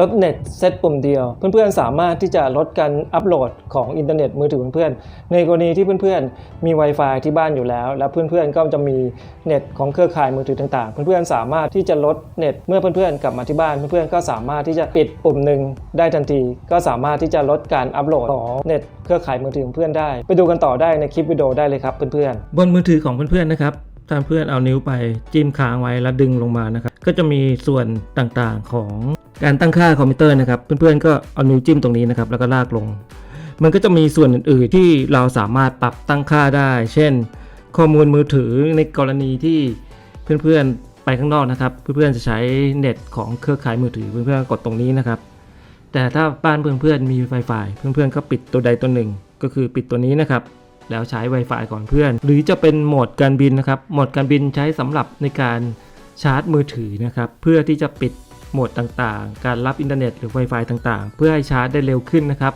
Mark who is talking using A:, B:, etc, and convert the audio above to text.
A: ลดเน็ตเซตปุ่มเดียว เพื่อนๆ สามารถที่จะลดการอัปโหลดของอินเทอร์เน็ตมือถือเพื่อนๆ ในกรณีที่เพื่อนๆ มี Wi-Fi ที่บ้านอยู่แล้ว และเพื่อนๆ ก็จะมีเน็ตของเครือข่ายมือถือต่างๆ เพื่อนๆ สามารถที่จะลดเน็ตเมื่อเพื่อนๆ กลับมาที่บ้าน เพื่อนๆ ก็สามารถที่จะปิดปุ่มหนึ่งได้ทันที ก็สามารถที่จะลดการอัปโหลดของเน็ตเครือข่ายมือถือเพื่อนได้ ไปดูกันต่อได้ในคลิปวิดีโอได้เลยครับเพื่อนๆ บนมือถือของเพื่อนๆ นะครับถ้าเพื่อนเอานิ้วไปจิ้มค้างไว้แล้วดึงลงมานะครับ ก็จะมีส่วนต่างๆของ การตั้งค่าคอมพิวเตอร์นะครับ เพื่อนๆก็เอานิ้วจิ้มตรงนี้นะครับ แล้วก็ลากลง มันก็จะมีส่วนอื่นๆที่เราสามารถปรับตั้งค่าได้ เช่น ข้อมูลมือถือในกรณีที่เพื่อนๆไปข้างนอกนะครับ เพื่อนๆจะใช้เน็ตของเครือข่ายมือถือ เพื่อนๆกดตรงนี้นะครับ แต่ถ้าบ้านเพื่อนๆมี Wi-Fi เพื่อนๆก็ปิดตัวใดตัวหนึ่ง ก็คือปิดตัวนี้นะครับแล้วใช้ Wi-Fi ก่อนเพื่อน หรือจะเป็นโหมดการบินนะครับ โหมดการบินใช้สำหรับในการชาร์จมือถือนะครับ เพื่อที่จะปิด โหมดต่างๆ การรับอินเทอร์เน็ตหรือ Wi-Fi ต่างๆ เพื่อให้ชาร์จได้เร็วขึ้นนะครับ